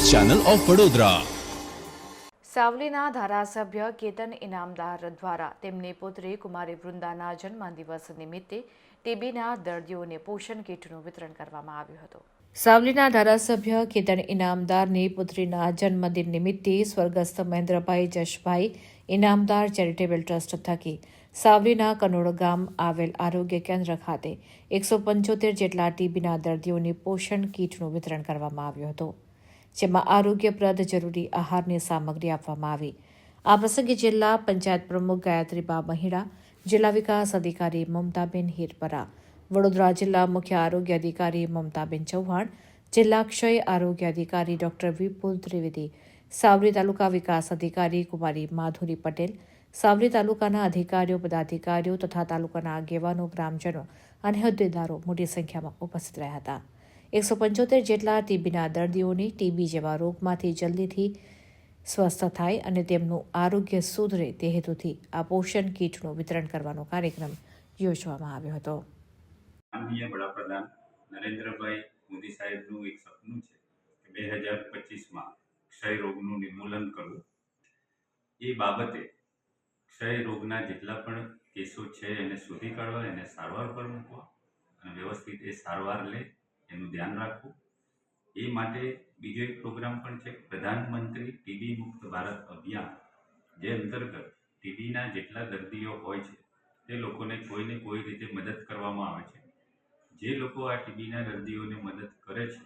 Channel of Vadodara. સાવલીના ધારાસભ્ય કેતન ઇનામદાર દ્વારા તેમની પુત્રી કુમારી વૃંદાના જન્મદિવસ નિમિત્તે ટીબીના દર્દીઓને પોષણ કીટનું વિતરણ કરવામાં આવ્યું હતું. સાવલીના ધારાસભ્ય કેતન ઇનામદારની પુત્રીના જન્મદિન નિમિત્તે સ્વર્ગસ્થ મહેન્દ્રભાઈ જશભાઈ ઇનામદાર ચેરિટેબલ ટ્રસ્ટ થકી સાવલીના કનોડ ગામ આવેલ આરોગ્ય કેન્દ્ર ખાતે એકસો પંચોતેર જેટલા ટીબીના દર્દીઓને પોષણ કીટનું વિતરણ કરવામાં આવ્યું હતું. જેમાં આરોગ્યપ્રદ, જરૂરી આહારની સામગ્રી આપવામાં આવી. આ પ્રસંગે જિલ્લા પંચાયત પ્રમુખ ગાયત્રીબા મહિડા, જિલ્લા વિકાસ અધિકારી મમતાબેન હિરપરા, વડોદરા જિલ્લા મુખ્ય આરોગ્ય અધિકારી મમતાબેન ચૌહાણ, જિલ્લા ક્ષય આરોગ્ય અધિકારી ડોક્ટર વિપુલ ત્રિવેદી સાવરી તાલુકા વિકાસ અધિકારી કુમારી માધુરી પટેલ સાવરી તાલુકાના અધિકારીઓ, પદાધિકારીઓ તથા તાલુકાના આગેવાનો, ગ્રામજનો અને હોદ્દેદારો મોટી સંખ્યામાં ઉપસ્થિત રહ્યા હતા. એકસો પંચોતેર જેટલા ટીબીના દર્દીઓને ટીબી જેવા રોગમાંથી જલ્દીથી સ્વસ્થ થાય અને તેમનું આરોગ્ય સુધરે તે હેતુથી આ પોષણ કીટનું વિતરણ કરવાનો કાર્યક્રમ યોજવામાં આવ્યો હતો. વડાપ્રધાન નરેન્દ્રભાઈ મોદી સાહેબનું એક સપનું છે કે બે હજાર પચીસમાં ક્ષય રોગનું નિર્મૂલન કરવું. એ બાબતે ક્ષય રોગના જેટલા પણ કેસો છે એને શોધી કાઢવા, એને સારવાર પર મૂકવા અને વ્યવસ્થિત એ સારવાર લે એનું ધ્યાન રાખવું. એ માટે બીજો એક પ્રોગ્રામ પણ છે, પ્રધાનમંત્રી ટીબી મુક્ત ભારત અભિયાન, જે અંતર્ગત ટીબીના જેટલા દર્દીઓ હોય છે, તે લોકોને કોઈને કોઈ રીતે મદદ કરવામાં આવે છે. જે લોકો આ ટીબીના દર્દીઓને મદદ કરે છે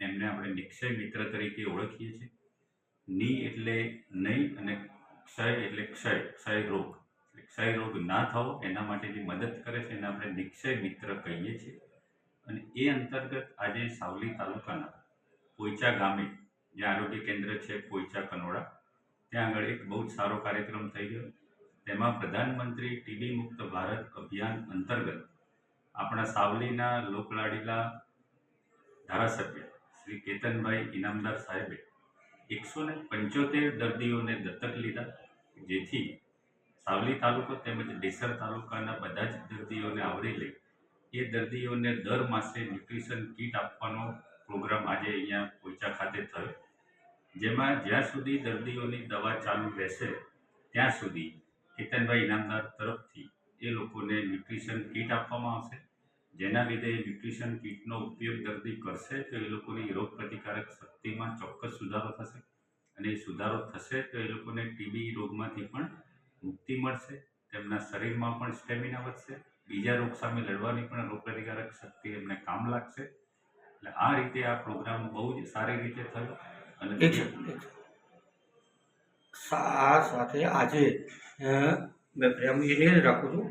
એમને આપણે નિક્ષય મિત્ર તરીકે ઓળખીએ છીએ. ની એટલે નહીં અને ક્ષય એટલે ક્ષય ક્ષય રોગ. ક્ષય રોગ ના થવો એના માટે જે મદદ કરે છે, એને આપણે નિક્ષય મિત્ર કહીએ છીએ. અને એ અંતર્ગત આજે સાવલી તાલુકાના પોઈચા ગામે જે આરોગ્ય કેન્દ્ર છે, પોઈચા કનોડા, ત્યાં આગળ એક બહુ જ સારો કાર્યક્રમ થઈ ગયો. તેમાં પ્રધાનમંત્રી ટીબી મુક્ત ભારત અભિયાન અંતર્ગત આપણા સાવલીના લોકલાડીલા ધારાસભ્ય શ્રી કેતનભાઈ ઇનામદાર સાહેબે એકસો ને પંચોતેર દર્દીઓને દત્તક લીધા, જેથી સાવલી તાલુકો તેમજ ડેસર તાલુકાના બધા જ દર્દીઓને આવરી લે એ દર્દીઓને દર માસે ન્યુટ્રિશન કીટ આપવાનો પ્રોગ્રામ આજે અહીંયા પોઈચા ખાતે થયો. જેમાં જ્યાં સુધી દર્દીઓની દવા ચાલુ રહેશે, ત્યાં સુધી કેતનભાઈ ઇનામદાર તરફથી એ લોકોને ન્યુટ્રિશન કીટ આપવામાં આવશે. જેના લીધે ન્યુટ્રિશન કીટનો ઉપયોગ દર્દી કરશે તો એ લોકોની રોગ પ્રતિકારક શક્તિમાં ચોક્કસ સુધારો થશે અને એ સુધારો થશે તો એ લોકોને ટીબી રોગમાંથી પણ મુક્તિ મળશે, તેમના શરીરમાં પણ સ્ટેમિના વધશે બીજા રોગ સામે લડવાની પણ રોગપ્રતિકારક શક્તિ એમને કામ લાગશે. એટલે આ રીતે આ પ્રોગ્રામ બહુ જ સારી રીતે થયો અને આ સાથે આજે મેં પ્રેમ એને રાખું છું.